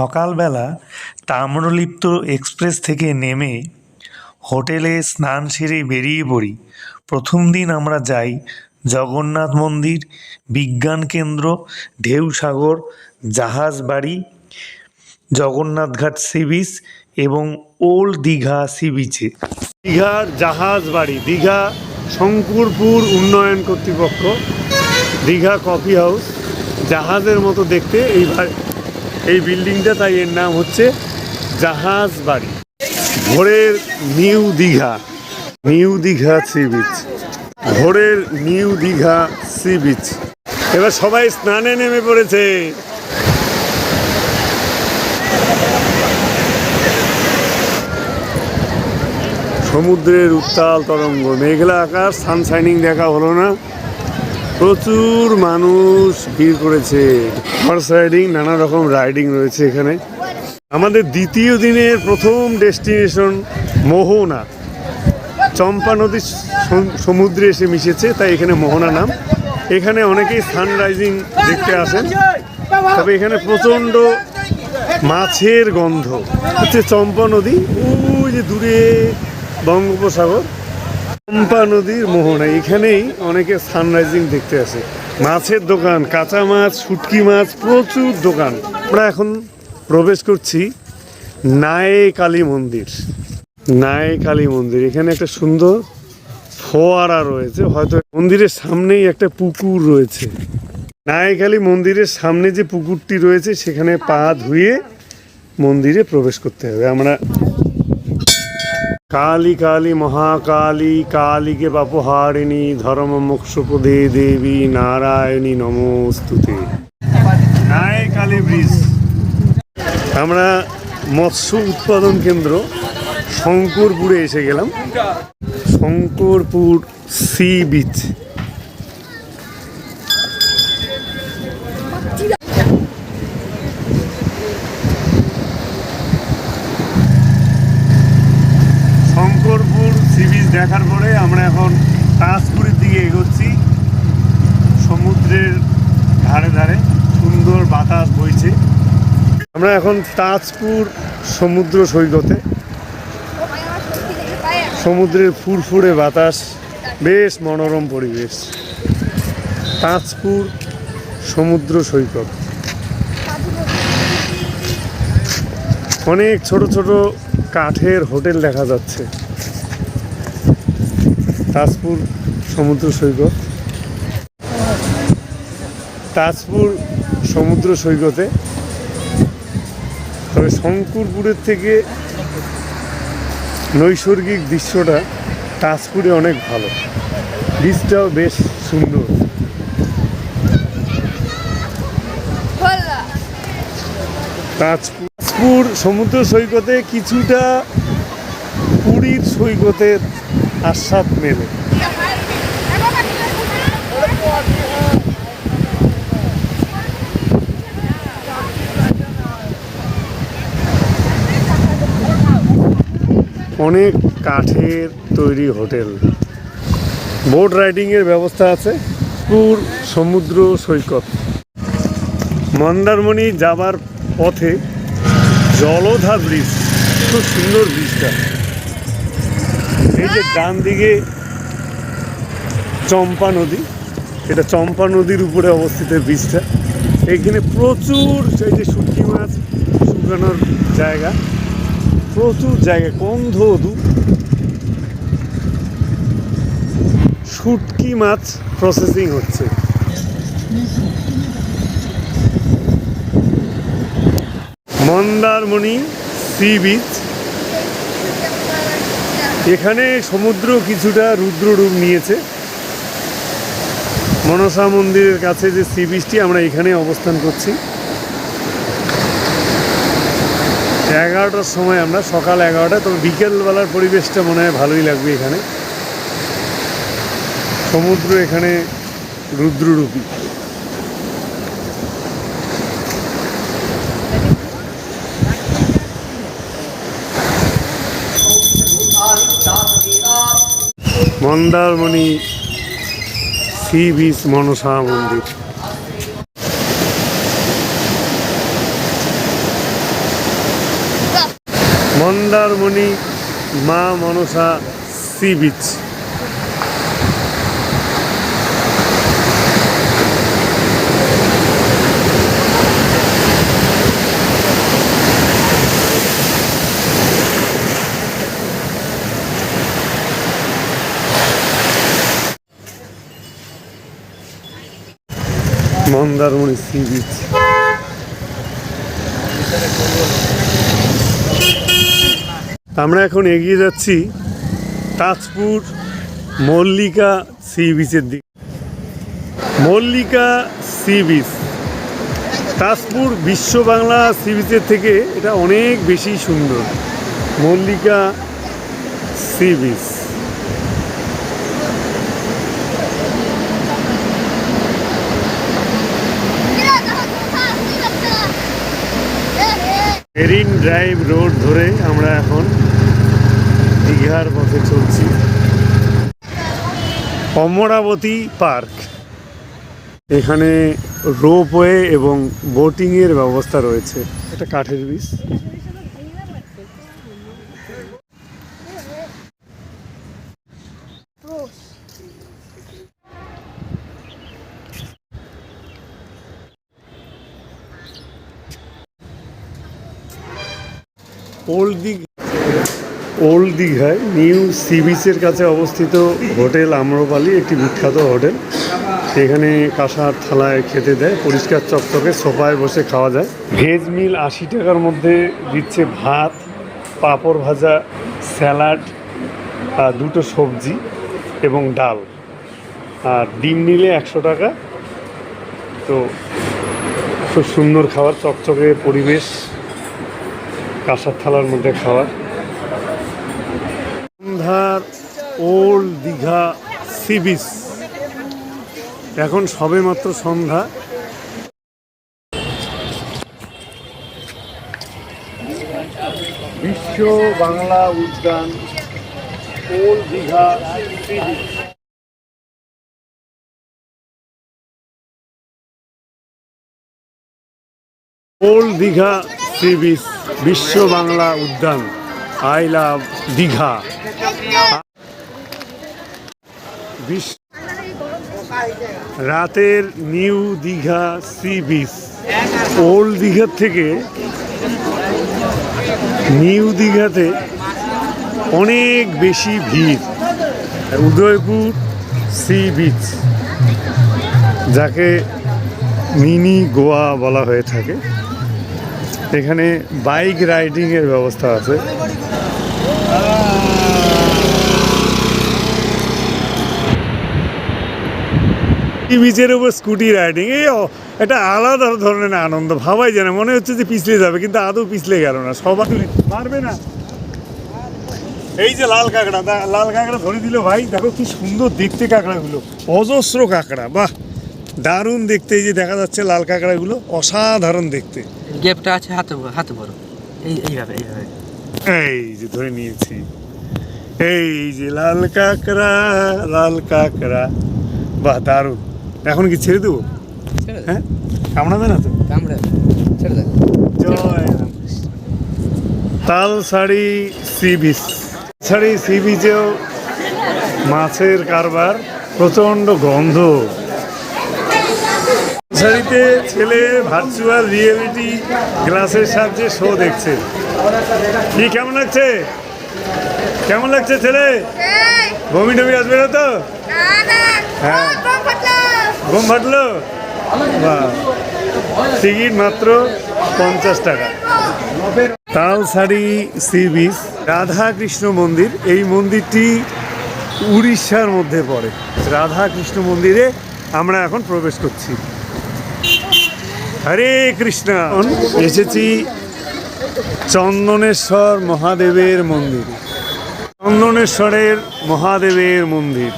সকালবেলা তাম্রলিপ্ত এক্সপ্রেস থেকে নেমে হোটেলে স্নান সেরে বেরিয়ে পড়ি। প্রথম দিন আমরা যাই জগন্নাথ মন্দির, বিজ্ঞান কেন্দ্র, ঢেউসাগর জাহাজ বাড়ি জগন্নাথ ঘাট সি বিচ এবং ওল্ড দীঘা সি বিচে দীঘার জাহাজ বাড়ি দীঘা শঙ্করপুর উন্নয়ন কর্তৃপক্ষ, দীঘা কফি হাউস, জাহাজের মতো দেখতে এই বা- এই বিল্ডিংটা, তাই এর নাম হচ্ছে জাহাজ বাড়ি ভোরের new Digha new Digha sea beach. ভোরের নিউ দীঘা সি বিচ। এবার সবাই স্নানে নেমে পড়েছে। সমুদ্রের উত্তাল তরঙ্গ, মেঘলা আকাশ সানশাইনিং দেখা হলো না। প্রচুর মানুষ ভিড় করেছে। হর্স রাইডিং নানা রকম রাইডিং রয়েছে এখানে। আমাদের দ্বিতীয় দিনের প্রথম ডেস্টিনেশন মোহনা। চম্পা নদী সমুদ্রে এসে মিশেছে, তাই এখানে মোহনা নাম। এখানে অনেকেই সানরাইজিং দেখতে আসেন। তবে এখানে প্রচণ্ড মাছের গন্ধ। হচ্ছে চম্পা নদী, ওই যে দূরে বঙ্গোপসাগর। চম্পা নদীর মোহনা, এখানেই অনেকে সানরাইজিং দেখতে আসে। মাছের দোকান, কাঁচা মাছ, শুটকি মাছ, প্রচুর দোকান। আমরা এখন প্রবেশ করছি নায়ে কালী মন্দির। নায়ে কালী মন্দির, এখানে একটা সুন্দর ফোয়ারা রয়েছে। হয়তো মন্দিরের সামনেই একটা পুকুর রয়েছে। নায়কালী মন্দিরের সামনে যে পুকুরটি রয়েছে, সেখানে পা ধুয়ে মন্দিরে প্রবেশ করতে হবে। আমরা কালী কালী মহাকালী কালীকে বাপহারিণী ধর্ম মোক্ষপদে দেবী নারায়ণী নমস্তুতে আমরা মৎস্য উৎপাদন কেন্দ্র শঙ্করপুরে এসে গেলাম। Shankarpur sea beach Shankarpur sea beach দেখার পরে আমরা এখন তাজপুরের দিকে এগোচ্ছি। সমুদ্রের ধারে ধারে সুন্দর বাতাস বইছে। আমরা এখন তাজপুর সমুদ্র সৈকতে। সমুদ্রের ফুরফুরে বাতাস, বেশ মনোরম পরিবেশ। তাজপুর সমুদ্র সৈকত। অনেক ছোট ছোট কাঠের হোটেল দেখা যাচ্ছে। তাজপুর সমুদ্র সৈকত। তাজপুর সমুদ্র সৈকতে। তবে শঙ্করপুরের থেকে নৈসর্গিক দৃশ্যটা তাজপুরে অনেক ভালো। বীজটাও বেশ সুন্দর। তাজপুর সমুদ্র সৈকতে কিছুটা পুরীর সৈকতের আস্বাদ মেলে অনেক কাঠের তৈরি হোটেল। বোট রাইডিংয়ের ব্যবস্থা আছে। পুর সমুদ্র সৈকত। মন্দারমণি যাবার পথে জলধা ব্রিজ। খুব সুন্দর ব্রিজটা। এই যে ডান দিকে চম্পা নদী, এটা চম্পা নদীর উপরে অবস্থিত এই ব্রিজটা এখানে প্রচুর সেই যে শুটকি মাছ, শুকানোর জায়গা, প্রচুর জায়গা কন্ধ দু শুটকি মাছ প্রসেসিং হচ্ছে। মন্দারমণি সি বিচ এখানে সমুদ্র কিছুটা রুদ্র রূপ নিয়েছে। মনসা মন্দিরের কাছে যে সি বিচটি আমরা এখানে অবস্থান করছি। এগারোটার সময় আমরা, সকাল এগারোটা, তবে বিকেলবেলার পরিবেশটা মনে হয় ভালোই লাগবে এখানে। সমুদ্র এখানে রুদ্ররূপী। মন্দারমণি সি বিচ মনসা মন্দির। মন্দারমণি মা Manasa sea beach. Mandarmani sea beach. আমরা এখন এগিয়ে যাচ্ছি তাজপুর মল্লিকা সি বিচের দিকে। Mallika sea beach. তাজপুর বিশ্ব বাংলা সি বিচের থেকে এটা অনেক বেশি সুন্দর। Mallika sea beach. Marine drive road ধরে আমরা এখন দীঘার পথে চলছি। অমরাবতী পার্ক। এখানে রোপওয়ে এবং বোটিংয়ের ব্যবস্থা রয়েছে। এটা কাঠের বীজ ওল্ড দিঘা। ওল্ড দীঘায় নিউ সি বিচের কাছে অবস্থিত হোটেল আম্রপালি, একটি বিখ্যাত হোটেল। এখানে কাঁসার থালায় খেতে দেয়, পরিষ্কার চকচকে, সোফায় বসে খাওয়া যায়। ভেজ মিল আশি টাকার মধ্যে দিচ্ছে ভাত, পাঁপড় ভাজা, স্যালাড আর দুটো সবজি এবং ডাল। আর ডিম নিলে একশো টাকা। তো খুব সুন্দর খাবার, চকচকে পরিবেশ। কাঁসার থালার মধ্যে খাওয়ার। সন্ধ্যার ওল্ড দীঘা সি বিচ। এখন সবে মাত্র সন্ধ্যা। Biswa Bangla Udyan, old Digha sea beach. Old Digha sea beach. Biswa Bangla Udyan, I love Digha. রাতের new Digha sea beach. Old দীঘার থেকে নিউ দীঘাতে অনেক বেশি ভিড়। উদয়পুর সি বিচ, যাকে মিনি গোয়া বলা হয়ে থাকে। এখানে বাইক রাইডিংয়ের ব্যবস্থা আছে। বিচের উপর স্কুটি রাইডিং এই একটা আলাদা ধরনের আনন্দ। ভাবাই যায় না, মনে হচ্ছে যে পিছলে যাবে, কিন্তু আদৌ পিছলে গেল না। সবাই মারবে না। এই যে লাল কাঁকড়া লাল কাঁকড়া ধরে দিল ভাই, দেখো কি সুন্দর দেখতে কাঁকড়াগুলো। অজস্র কাঁকড়া, বাহ! দারুণ দেখতে, এই যে দেখা যাচ্ছে লাল কাঁকড়াগুলো, অসাধারণ দেখতে। গেপটা আছে হাতে বড়- হাতে বড়। এই এইভাবে এইভাবে। এই যে ধরে নিয়েছি। এই যে লাল কাঁকড়া লাল কাঁকড়া। বাহ দারুণ। এখন কি ছেড়ে দেবো? হ্যাঁ? কামড়াবে না তো? কামড়ে ছেড়ে দে। জয় তাল শাড়ি সি বিচ। শাড়ি সি বিচেও মাছের কারবার প্রচণ্ড গন্ধ। শাড়িতে ছেলে ভার্চুয়াল রিয়েলিটি গ্লাসের সাহায্যে শো দেখছে। কি কেমন লাগছে? কেমন লাগছে ছেলে? বমি টমি আসবে না তো? হ্যাঁ। ঘুম ফাটলো। টিকিট মাত্র পঞ্চাশ টাকা। তালসারি সি বিচ রাধা কৃষ্ণ মন্দির এই মন্দিরটি উড়িষ্যার মধ্যে পড়ে। রাধা কৃষ্ণ মন্দিরে আমরা এখন প্রবেশ করছি। হরে কৃষ্ণ। এসেছি চন্দনেশ্বর মহাদেবের মন্দির। চন্দনেশ্বরের মহাদেবের মন্দির,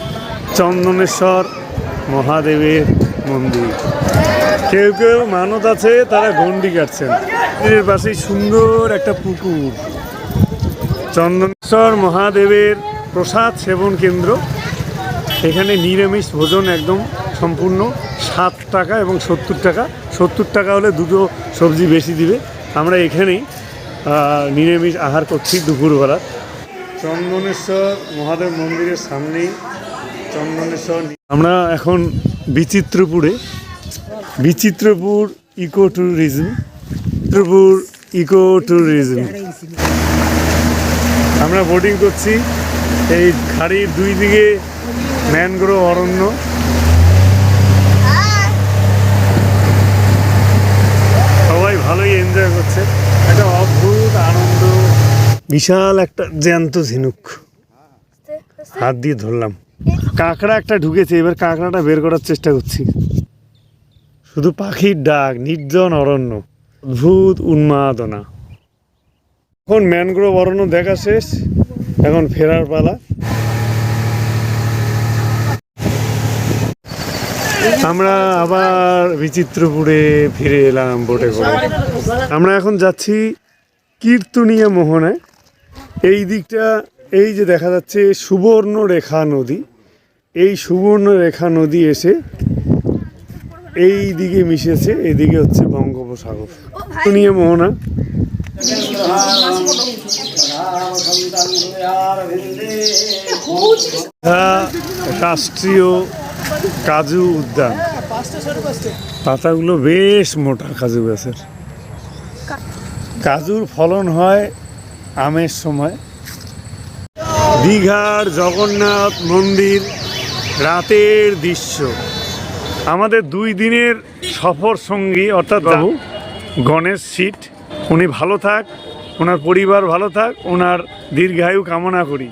চন্দনেশ্বর মহাদেবের মন্দির। কেউ কেউ মানত আছে, তারা গন্ডি কাটছেন। এর পাশে সুন্দর একটা পুকুর। চন্দনেশ্বর মহাদেবের প্রসাদ সেবন কেন্দ্র। এখানে নিরামিষ ভোজন একদম সম্পূর্ণ সাত টাকা এবং সত্তর টাকা। সত্তর টাকা হলে দুটো সবজি বেশি দিবে। আমরা এখানেই নিরামিষ আহার করছি দুপুরবেলা। চন্দনেশ্বর মহাদেব মন্দিরের সামনেই চন্দনেশ্বর আমরা এখন বিচিত্রপুরে, Bichitrapur eco tourism Chitrapur eco tourism আমরা বোটিং করছি, এই খাড়ির দুই দিকে ম্যানগ্রোভ অরণ্য সবাই ভালোই এনজয় করছে একটা অদ্ভুত আনন্দ বিশাল একটা জ্যান্ত ঝিনুক। হাত দিয়ে ধরলাম। কাঁকড়া একটা ঢুকেছে এবার কাঁকড়াটা বের করার চেষ্টা করছি। শুধু পাখির ডাক নির্জন অরণ্য অদ্ভুত উন্মাদনা। এখন ম্যানগ্রোভ অরণ্য দেখা শেষ এখন ফেরার পালা। আমরা আবার বিচিত্রপুরে ফিরে এলাম বোটে করে। আমরা এখন যাচ্ছি কীর্তনিয়া মোহনায়। এই দিকটা এই যে দেখা যাচ্ছে সুবর্ণ রেখা নদী এই সুবর্ণ রেখা নদী এসে এই দিকে মিশেছে এদিকে হচ্ছে বঙ্গোপসাগর। কীর্তনিয়া মোহনা। রাষ্ট্রীয় কাজু উদ্যান। পাতাগুলো বেশ মোটা কাজু গাছের। কাজুর ফলন হয় আমের সময়। দীঘার জগন্নাথ মন্দির রাতের দৃশ্য। আমাদের দুই দিনের সফর সঙ্গী অর্থাৎ বাবু। গণেশ সিট উনি ভালো থাক ওনার পরিবার ভালো থাক ওনার দীর্ঘায়ু কামনা করি।